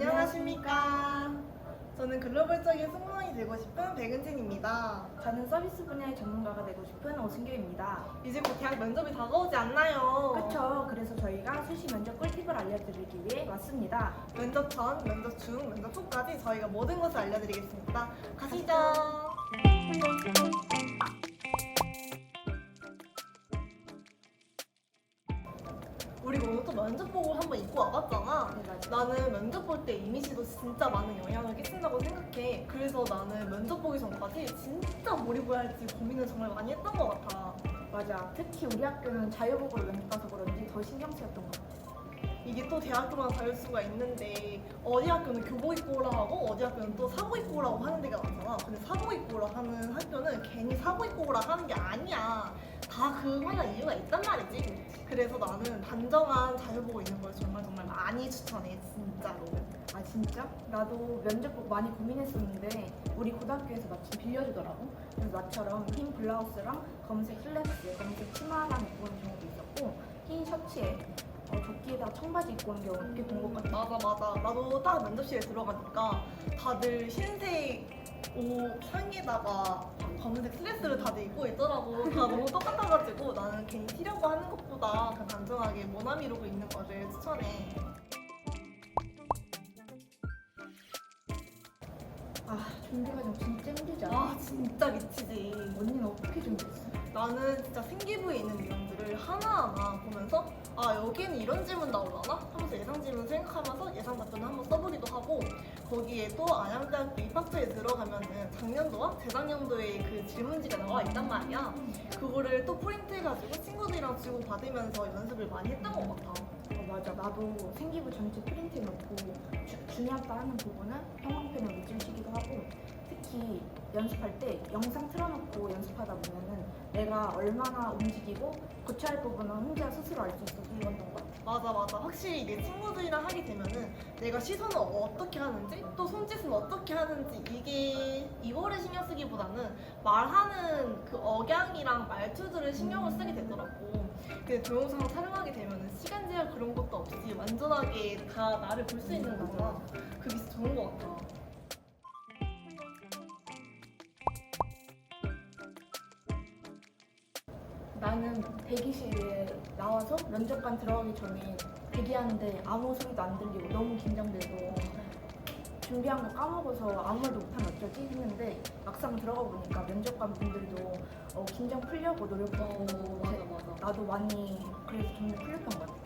안녕하십니까. 저는 글로벌적인 승무원이 되고 싶은 백은진입니다. 저는 서비스 분야의 전문가가 되고 싶은 오승규입니다. 이제 곧 대학 면접이 다가오지 않나요? 그렇죠. 그래서 저희가 수시 면접 꿀팁을 알려드리기 위해 왔습니다. 면접 전, 면접 중, 면접 후까지 저희가 모든 것을 알려드리겠습니다. 가시죠. 면접 보고 한번 입고 와봤잖아. 네, 맞아요. 나는 면접 볼 때 이미지도 진짜 많은 영향을 끼친다고 생각해. 그래서 나는 면접 보기 전까지 진짜 뭘 입어야 할지 고민을 정말 많이 했던 것 같아. 맞아. 특히 우리 학교는 자유복으로 면접 가서 그런지 더 신경 쓰였던 것 같아. 이게 또 대학교마다 다를 수가 있는데 어디 학교는 교복 입고 오라 하고 어디 학교는 또 사복 입고 오라고 하는 데가 많잖아. 근데 사복 입고 오라 하는 학교는 괜히 사복 입고 오라 하는 게 아니야. 다 그거나 이유가 있단 말이지. 그래서 나는 단정한 자유복을 입는 걸 정말 정말 많이 추천해 진짜로. 아 진짜? 나도 면접복 많이 고민했었는데 우리 고등학교에서 마침 빌려주더라고. 그래서 나처럼 흰 블라우스랑 검은색 슬랙스, 검은색 치마랑 입고 온 경우도 있었고 흰 셔츠에 어, 조끼에다가 청바지 입고 온 경우 꽤본것 같아. 맞아 맞아. 나도 딱 면접실에 들어가니까 다들 흰색 옷 상에다가 검은색 슬랙스를 다들 입고 있더라고. 다 너무 똑같아가지고 나는 괜히 튀려고 하는 것보다 그냥 단정하게 모나미 룩을 입는 거를 추천해. 준비 과정 진짜 힘들지 않아? 아 진짜 미치지. 언니는 어떻게 준비했어? 나는 진짜 생기부에 있는 내용들을 하나하나 보면서 아 여기는 이런 질문 나오려나? 하면서 예상 질문 생각하면서 예상 답변을 한번 써보기도 하고 거기에 또 안양대학교 입학처에 들어가면은 작년도와 재작년도에 그 질문지가 나와 있단 말이야. 그거를 또 프린트해가지고 친구들이랑 주고 받으면서 연습을 많이 했던 것 같아. 어, 맞아. 나도 생기부 전체 프린트해놓고 주- 중요하다 하는 부분은 형광펜으로 밑줄치기도 하고 특히 연습할 때 영상 틀어놓고 연습하다 보면은 내가 얼마나 움직이고 고쳐야 할 부분은 혼자 스스로 알 수 있어서 좋았던 것 같아. 맞아 맞아 확실히 내 친구들이랑 하게 되면은 내가 시선을 어떻게 하는지 또 손짓은 어떻게 하는지 이게 이거를 신경 쓰기보다는 말하는 그 억양이랑 말투들을 신경을 쓰게 되더라고 근데 동영상 촬영하게 되면은 시간 제한 그런 것도 없이 완전하게 다 나를 볼 수 있는 거잖아. 그게 진짜 좋은 것 같아. 나는 대기실에 나와서 면접관 들어가기 전에 대기하는데 아무 소리도 안 들리고 너무 긴장돼서 준비한 거 까먹어서 아무 말도 못하면 어쩌지 했는데 막상 들어가 보니까 면접관 분들도 어, 긴장 풀려고 노력하고 맞아 맞아 나도 많이 그래서 정말 풀렸던 것 같아.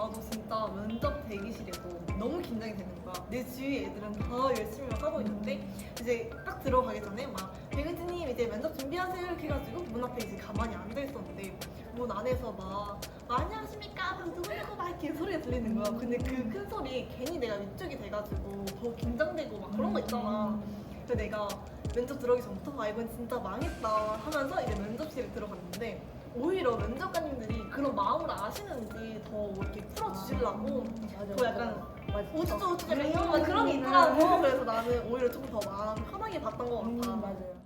나도 진짜 면접 대기실에서 너무 긴장이 되는 거야. 내 주위 애들은 다 열심히 하고 있는데 이제 딱 들어가기 전에 막 백은지님 이제 면접 준비하세요 이렇게 해가지고 문 앞에 이제 가만히 앉아 있었는데 문 안에서 막 아, 안녕하십니까 막 누구누구 막 이렇게 소리가 들리는 거야. 근데 그 큰 소리에 괜히 내가 위축이 돼가지고 더 긴장되고 막 그런 거 있잖아. 그래서 내가 면접 들어오기 전부터 아 이건 진짜 망했다 하면서 이제 면접실에 들어갔는데 오히려 면접관님들이 그런 마음을 아시는지 더 이렇게 풀어주시려고 맞아, 더 약간 맞아. 우쭈쭈 우쭈쭈 음, 이런 거 그런 게 음, 있더라고 그래서 나는 오히려 조금 더 마음 편하게 봤던 것 음, 같아 맞아요.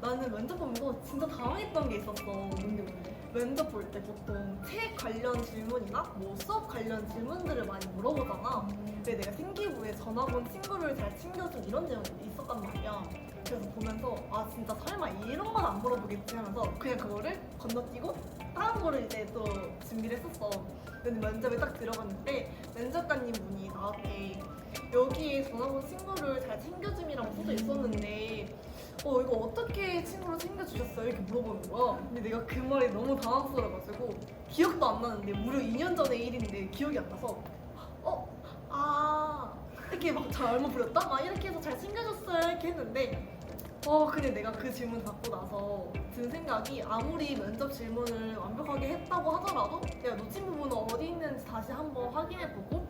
나는 면접 보면서 진짜 당황했던 게 있었어 뭔데 뭔데? 면접 볼 때 보통 책 관련 질문이나 뭐 수업 관련 질문들을 많이 물어보잖아 근데 내가 생기부에 전학 온 친구를 잘 챙겨준 이런 내용이 있었단 말이야. 그래서 보면서 아 진짜 설마 이런 건 안 물어보겠지 하면서 그냥 그거를 건너뛰고 다른 거를 이제 또 준비를 했었어. 근데 면접에 딱 들어갔는데 면접관님 분이 나한테 여기에 온 친구를 잘 챙겨줌이라고 써져 있었는데 어 이거 어떻게 친구를 챙겨주셨어요? 이렇게 물어보는 거야. 근데 내가 그 말이 너무 당황스러워가지고 기억도 안 나는데 무려 2년 전의 일인데 기억이 안 나서 어? 아 이렇게 막 잘못 부렸다? 막 이렇게 해서 잘 챙겨줬어요 이렇게 했는데 어 근데 내가 그 질문 받고 나서 든 생각이 아무리 면접 질문을 완벽하게 했다고 하더라도 내가 놓친 부분은 어디 있는지 다시 한번 확인해보고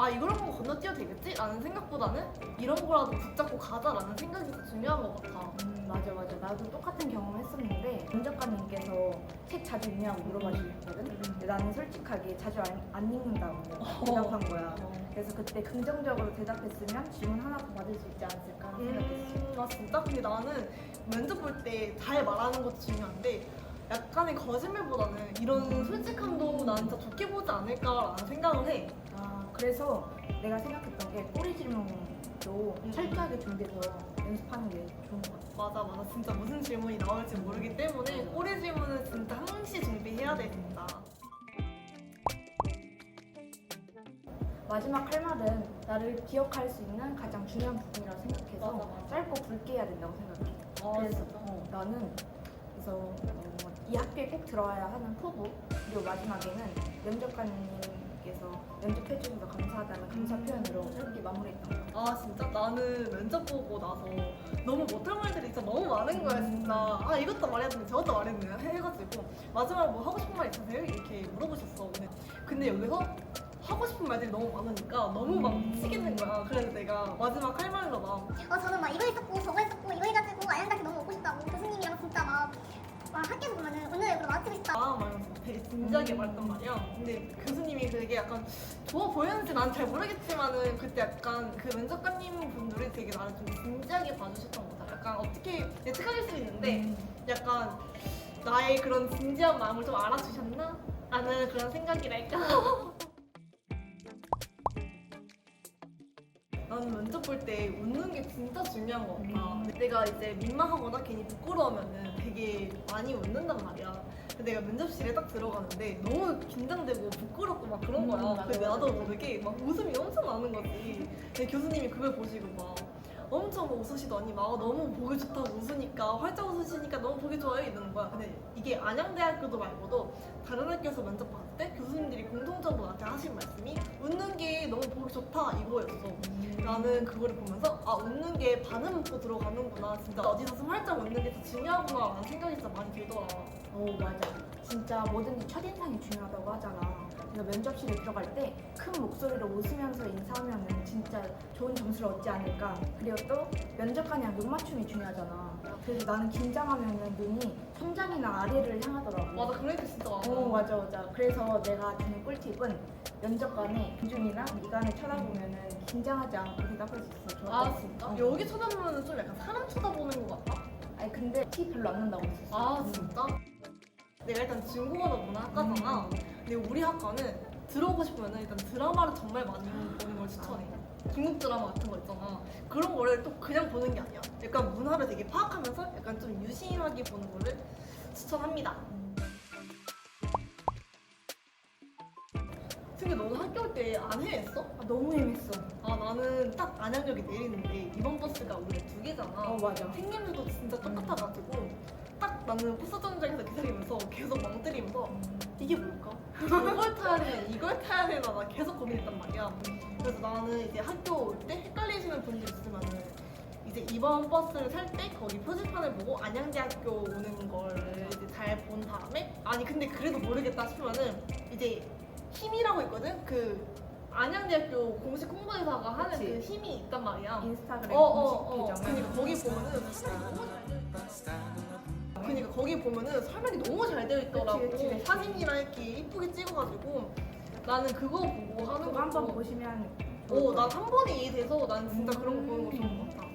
아 이런 거 건너뛰어도 되겠지? 라는 생각보다는 이런 거라도 붙잡고 가자라는 생각이 더 중요한 것 같아. 음, 맞아 맞아. 나도 똑같은 경험 했었는데 면접관님께서 책 자주 읽냐고 물어봐 주셨거든? 근데 나는 솔직하게 자주 안, 안 읽는다고 대답한 거야. 그래서 그때 긍정적으로 대답했으면 질문 하나 더 받을 수 있지 않았을까 생각했어. 음, 아 진짜? 근데 나는 면접 볼 때 잘 말하는 것도 중요한데 약간의 거짓말보다는 이런 솔직함도 난 진짜 좋게 보지 않을까라는 생각을 해. 아 그래서 내가 생각했던 게 꼬리 질문도 음. 철저하게 준비해서 연습하는 게 좋은 것 같아. 맞아 맞아 진짜 무슨 질문이 나올지 모르기 때문에 꼬리 질문은 진짜 항시 준비해야 돼 진짜. 마지막 할 말은 나를 기억할 수 있는 가장 중요한 부분이라고 생각해서 맞아, 맞아. 짧고 굵게 해야 된다고 생각해. 아, 그래서? 어, 나는 그래서 어, 이 학교에 꼭 들어와야 하는 포부 그리고 마지막에는 면접관님 께서 면접해 주셔서 감사하다는 감사 표현으로 짧게 마무리했던 거. 아 진짜 나는 면접 보고 나서 너무 못할 말들이 진짜 너무 많은 거야 진짜. 아 이것도 말해야 되는데 저것도 말해야 되는데 해가지고 마지막으로 뭐 하고 싶은 말 있으세요? 이렇게 물어보셨어. 근데, 근데 여기서 하고 싶은 말들이 너무 많으니까 너무 막 미치겠는 거야. 그래서 내가 마지막 할 말로 막 어 저는 막 이거 했었고 저거 했었고 이거 해가지고 아양대학교 너무 오고 싶다고 교수님이랑 진짜 막, 막 학교에서 보면 마치고 싶다. 아 말면서 되게 진지하게 말했단 말이야. 근데 교수님이 그게 약간 좋아 보였는지 난 잘 모르겠지만은 그때 약간 그 면접관님 분들이 되게 나를 좀 진지하게 봐주셨던 것 같아 약간 어떻게 예측하실 수 있는데 약간 나의 그런 진지한 마음을 좀 알아주셨나? 라는 그런 생각이랄까. 나는 면접 볼 때 웃는 게 진짜 중요한 것 같아. 음. 내가 이제 민망하거나 괜히 부끄러우면은 되게 많이 웃는단 말이야. 근데 내가 면접실에 딱 들어가는데 너무 긴장되고 부끄럽고 막 그런 거야. 음, 맞아, 근데 맞아. 나도 모르게 막 웃음이 엄청 나는 거지. 근데 교수님이 그걸 보시고 막 엄청 웃으시더니 막 너무 보기 좋다고 웃으니까 활짝 웃으시니까 너무 보기 좋아요 이러는 거야. 근데 이게 안양대학교도 말고도 다른 학교에서 면접 봤을 때 교수님들이 공통적으로 나한테 하신 말씀이 웃는 게 너무 보기 좋다 이거였어. 나는 그거를 보면서 아 웃는 게 반은 먹고 들어가는구나. 진짜 어디서 활짝 웃는 게 더 중요하구나 라는 생각이 진짜 많이 들더라. 오 맞아. 진짜 뭐든지 첫인상이 중요하다고 하잖아. 면접실에 들어갈 때 큰 목소리로 웃으면서 인사하면은 진짜 좋은 점수를 얻지 않을까. 그리고 또 면접관이랑 눈 맞춤이 중요하잖아. 그래서 나는 긴장하면은 눈이 천장이나 아래를 향하더라고. 맞아 그런 게 진짜 많아. 어 맞아 맞아. 그래서 내가 주는 꿀팁은 면접관의 기준이나 미간을 쳐다보면은 긴장하지 않고 대답할 수 있어. 좋았다. 아 진짜? 어. 여기 쳐다보면 좀 약간 사람 쳐다보는 것 같아. 아니 근데 티 별로 안 난다고 했었어. 아 음. 진짜? 내가 일단 중국어도 문화학과잖아. 근데 우리 학과는 들어오고 싶으면 일단 드라마를 정말 많이 보는 걸 추천해. 중국 드라마 같은 거 있잖아. 그런 거를 또 그냥 보는 게 아니야. 약간 문화를 되게 파악하면서 약간 좀 유심하게 보는 거를 추천합니다. 승기 너는 학교 올때안 헤맸어? 아, 너무 재밌어. 아 나는 딱 안양역에 내리는데 이번 버스가 우리 두 개잖아. 어 맞아. 생김새도 진짜 똑같아가지고 딱 나는 버스 정류장에서 기다리면서 계속 멍 때리면서 이게 뭘까? 이걸 타야 되나 이걸 타야 되나 나 계속 고민했단 말이야. 그래서 나는 이제 학교 올 때 헷갈리시는 분들 있으면은 이제 이번 버스를 탈 때 거기 표지판을 보고 안양대학교 오는 걸 이제 잘 본 다음에 아니 근데 그래도 모르겠다 싶으면은 이제 힘이라고 있거든 그 안양대학교 공식 홍보대사가 하는 그치. 그 힘이 있단 말이야. 인스타그램 어 어 어 공식 계정. 그러니까 거기 보면은 그러니까 거기 보면은 설명이 너무 잘 되어 있더라고 그치, 그치. 사진이랑 이렇게 이쁘게 찍어가지고 나는 그거 보고 하는 그거 거 한번 보시면 어, 난한 번에 이해돼서 난 진짜 그런 거 보는 거 좋은 것 같아.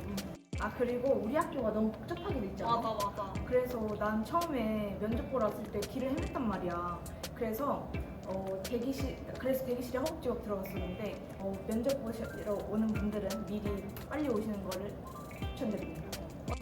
아 그리고 우리 학교가 너무 복잡하게 돼 있잖아. 맞아, 맞아. 그래서 난 처음에 면접 보러 왔을 때 길을 헤맸단 말이야. 그래서 어, 대기실 그래서 대기실에 허겁지겁 들어갔었는데 어, 면접 보시러 오는 분들은 미리 빨리 오시는 거를 추천드립니다.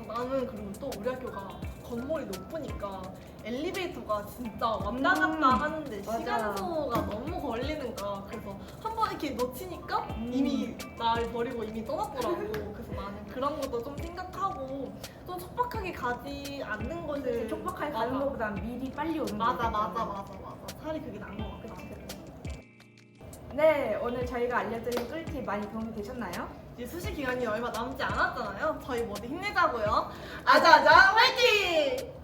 나는 그리고 또 우리 학교가 건물이 높으니까 엘리베이터가 진짜 왔다 갔다 음, 하는데 맞아. 시간소가 너무 걸리는 거야. 그래서 한 번 이렇게 놓치니까 음. 이미 날 버리고 이미 떠났더라고. 그래서 나는 그런 것도 좀 생각하고 좀 촉박하게 가지 않는 것을 촉박하게 맞아. 가는 것보다 미리 빨리 오는 게 맞아, 낫잖아. 맞아, 맞아, 맞아. 차라리 그게 나은 것 같아. 그치, 그치. 네, 오늘 저희가 알려드린 꿀팁 많이 도움이 되셨나요? 이제 수시 기간이 얼마 남지 않았잖아요. 저희 모두 힘내자고요. 아자아자 화이팅!